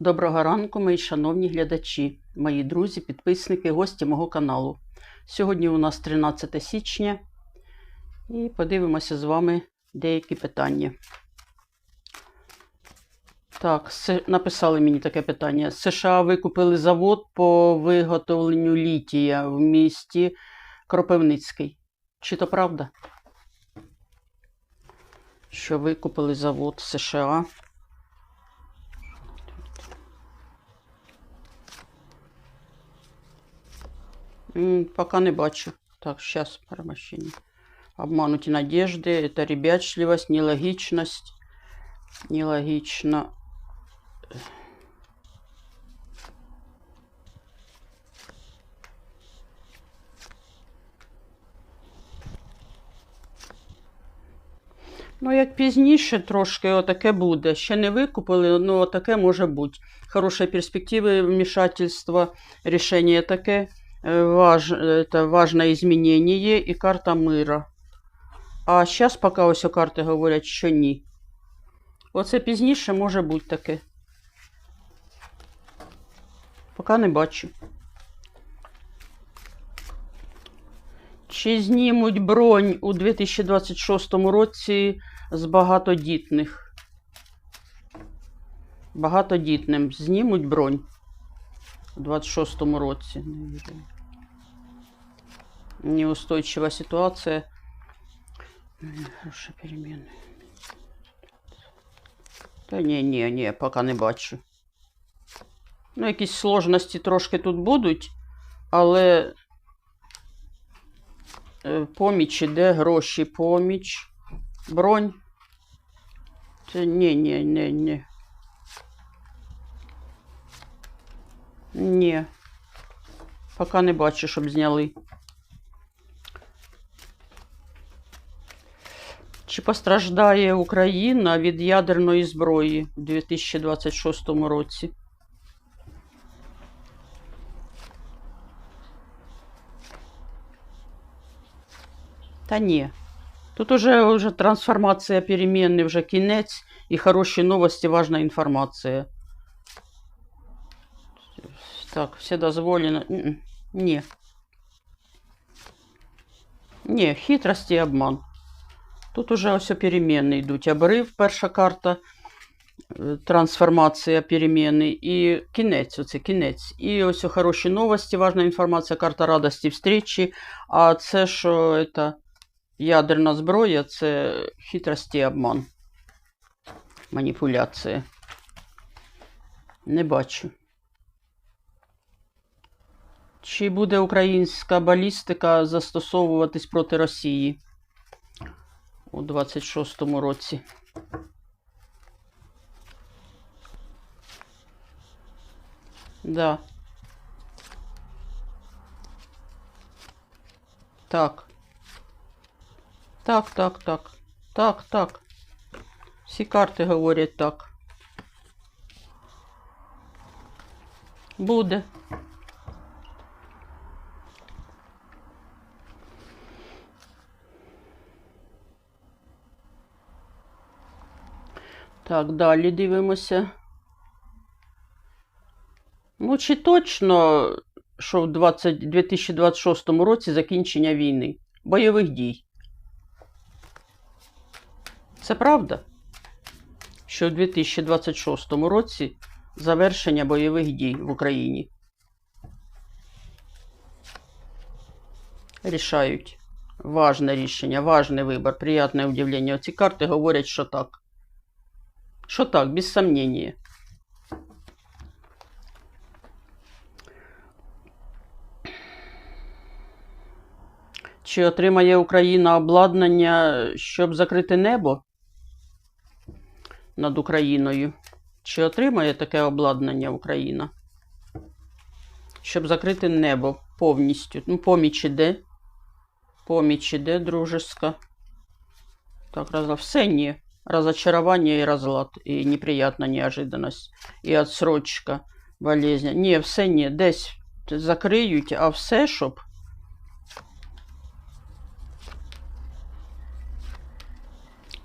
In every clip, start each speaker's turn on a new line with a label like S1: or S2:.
S1: Доброго ранку, мої шановні глядачі, мої друзі, підписники, гості мого каналу. Сьогодні у нас 13 січня і подивимося з вами деякі питання. Так, написали мені таке питання. США викупили завод по виготовленню літія в місті Кропивницький. Чи то правда? Що викупили завод США? Пока не бачу. Так, сейчас перемещение. Обмануті надежды, это ребячливость, нелогичность. Нелогично. Ну, як пізніше трошки отаке буде. Ще не викупили, ну отаке може бути. Хороші перспективи вмішательства, рішення таке. Важ, это важное изменение і карта мира. А зараз поки ось карти говорять, що ні. Оце пізніше може бути таке. Поки не бачу. Чи знімуть бронь у 2026 році з багатодітних? Багатодітним знімуть бронь у 26 році. Не вірю. Неустойчива ситуація. М, Хороша переміна. Та ні, ні, ні, поки не бачу. Ну, якісь сложності трошки тут будуть, але е, поміч іде, гроші, поміч, бронь. Це ні, ні, ні, ні. Ні. Поки не бачу, щоб зняли. Чи постраждає Україна від ядерної зброї у 2026 році? Та ні. Тут уже, уже трансформація перемінний, вже кінець і хороші новості, важна інформація. Так, все дозволено. Ні. Ні, хитрість і обман. Тут уже ось перемінні йдуть. Обрив, перша карта, е, трансформація перемінний і кінець, оце кінець. І ось хороші новості, важна інформація, карта радості встречі. А це, що це ядерна зброя, це хитрість і обман. Маніпуляція. Не бачу. Чи буде українська балістика застосовуватись проти Росії у 26-му році? Да. Так. Так, так, так. Так, так. Всі карти говорять так. Буде. Так, далі дивимося. Ну, чи точно, що в 20, 2026 році закінчення війни, бойових дій? Це правда? Що в 2026 році завершення бойових дій в Україні? Рішають. Важне рішення, важний вибір, приятне удивлення. Ці карти говорять, що так. Що так, без сомнення. Чи отримає Україна обладнання, щоб закрити небо над Україною? Чи отримає таке обладнання Україна? Щоб закрити небо повністю. Ну, поміч іде. Поміч іде, дружеска. Так, раз, все ні. Разочарование и разлад, и неприятная неожиданность, і отсрочка, болезнь. Ні, все ні, десь закриють, а все, щоб.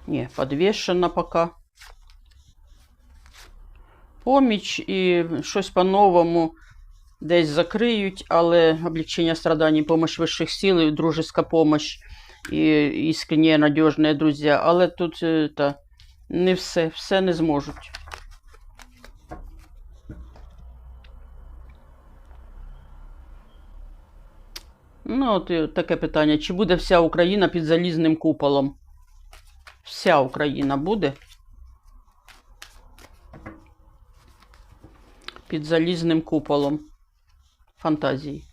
S1: Ні, подвішено пока. поміч і щось по-новому десь закриють, але облегчення страданий, помощь вищих сил, і дружеська помощь і іскренні, надіжні друзі. Але тут е, та, не все, все не зможуть. Ну, от таке питання. Чи буде вся Україна під залізним куполом? Вся Україна буде? Під залізним куполом. Фантазії.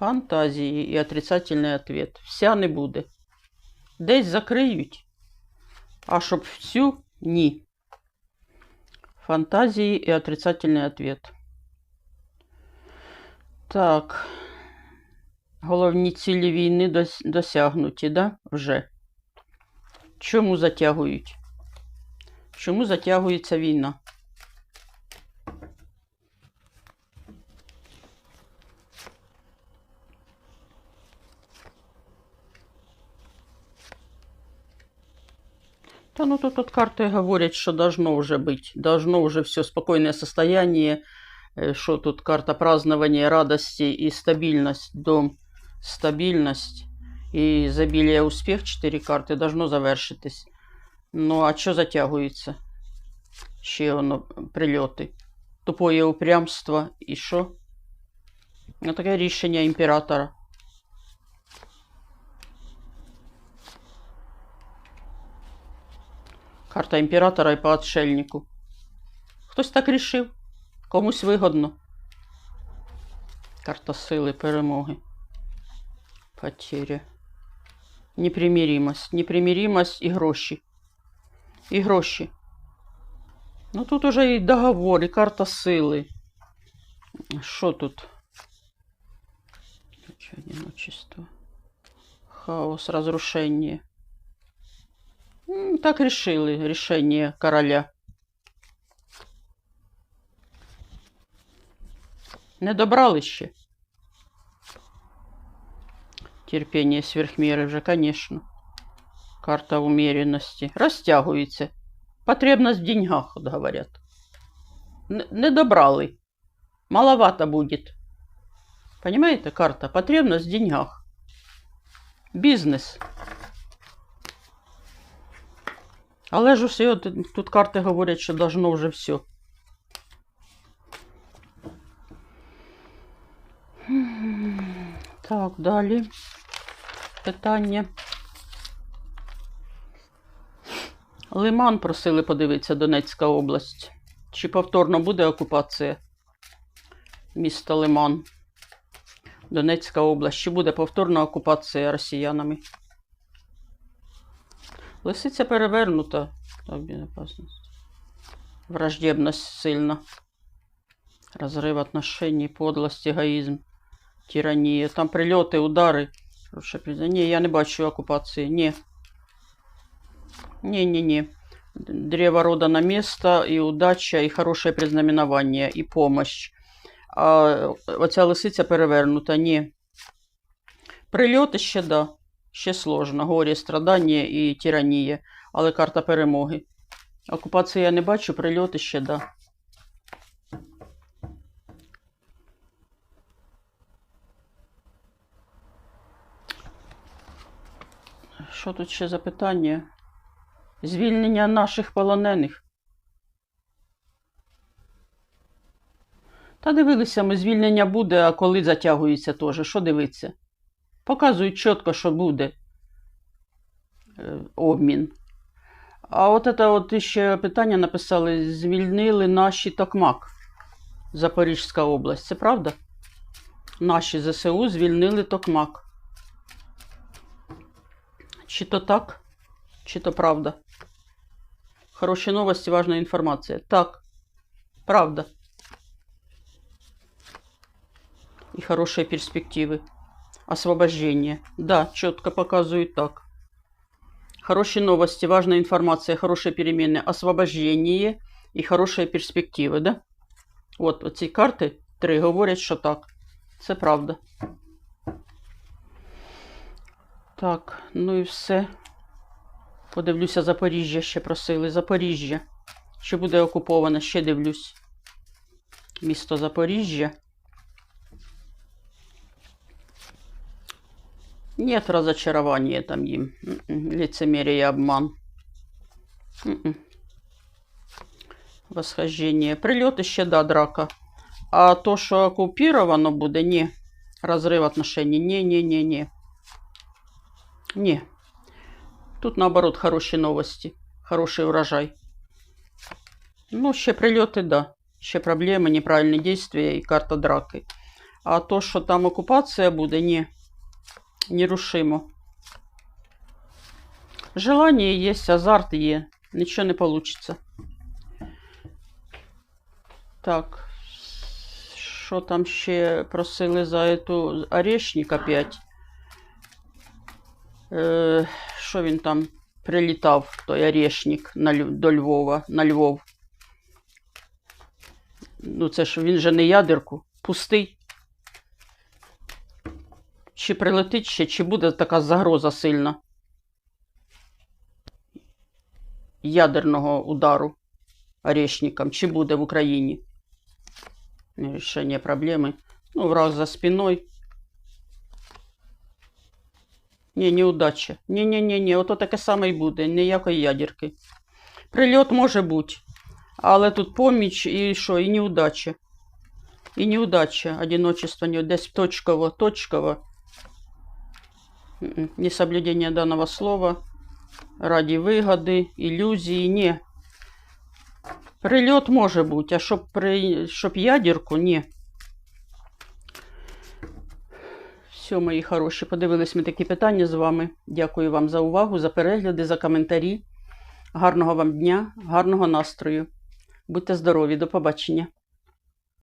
S1: Фантазії і отрицательний ответ. Вся не буде. Десь закриють. А щоб всю ні. Фантазії і отрицательний ответ. Так. Головні цілі війни досягнуті, да? Вже. Чому затягують? Чому затягується війна? Ну тут, тут карти говорять, що должно вже бути. Должно вже все спокійне состояние. Що тут карта празднования, радости и стабильность, дом, стабильность и изобилие, успех, 4 карти, должно завершитись. Ну, а що затягується? Ще воно прильоти. Тупое упрямство і що? Ну, таке рішення імператора. Карта імператора і по отшельнику. Хтось так рішив. Комусь вигодно. Карта сили, перемоги. Потеря. Непримиримость. Непримиримость і гроші. І гроші. Ну тут уже і договор, і карта сили. Що тут? Одиночество. Хаос, разрушение. Так решили. Решение короля. Не добрали ще. Терпение сверхмеры вже, конечно. Карта умеренности. Розтягується. Потребность в деньгах, от говорят. Не добрали. Маловато будет. Понимаете, карта? Потребность в деньгах. Бізнес. Але ж усе, от тут карти говорять, що должно вже все. Так, далі. Питання. Лиман просили подивитися Донецька область. Чи повторно буде окупація міста Лиман? Донецька область. Чи буде повторна окупація росіянами? Лисиця перевернута. Так, безопасность. Враждебность сильна. Разрыв отношений, подлость, егоїзм, тиранія. Там прильоти, удари. Ні, я не бачу окупації. Ні. Ні. Древо рода на место, і удача, і хороше признаменування, і помощь. А оця лисиця перевернута. Ні. Прильоти ще да. Ще сложно. Горі, страдання і тиранія. Але карта перемоги. Окупації я не бачу, прильоти ще да. Що тут ще за питання? Звільнення наших полонених. Та дивилися, ми звільнення буде, а коли затягується теж. Що дивиться? Показують чітко, що буде е, обмін. А от це от ще питання написали: звільнили наші Токмак, Запорізька область. Це правда? Наші ЗСУ звільнили Токмак. Чи то так, чи то правда? Хороші новості, важна інформація. Так, правда. И хорошие перспективы. Освобождение. Да, четко показывают так. Хорошие новости, важная информация, хорошие перемены, освобождение и хорошие перспективи, да? От оці карти три говорять, що так. Це правда. Так, ну і все. Подивлюся, Запоріжжя ще просили. Запоріжжя. Чи буде окуповане, ще дивлюсь. Місто Запоріжжя. Нет разочарования там им. М-м, Лицемерие и обман. М-м. Восхождение. Прильоти ще, да, драка. А то, що оккупировано буде, ні. Розрив отношений. Ні, ні, ні, ні. Ні. Тут, наоборот, хороші новості. Хороший урожай. Ну, ще прильоти, да. Ще проблеми, неправильні дійства і карта драки. А то, що там окупація буде, ні. Нерушимо. Желание є, азарт є. Нічого не вийде. Так. Що там ще просили за эту орешник опять? Е, що він там прилітав, той орешник на, до Львова, на Львов? Ну, це ж він же не ядерку, пустий. Чи прилетить ще, чи буде така загроза сильна ядерного удару орешником, чи буде в Україні? Рішення проблеми. Ну, враг за спиною. Ні, неудача. Ні-ні-ні, ото таке саме й буде, ніякої ядерки. Прильот може бути, але тут поміч і що, і неудача. І неудача, одиночество, не- десь точково, точково. Несоблюдение данного слова ради вигоди, ілюзії, ні. Прильот може бути, а щоб, при... щоб ядерку, ні. Все, мої хороші, подивились ми такі питання з вами. Дякую вам за увагу, за перегляди, за коментарі. Гарного вам дня, гарного настрою. Будьте здорові, до побачення.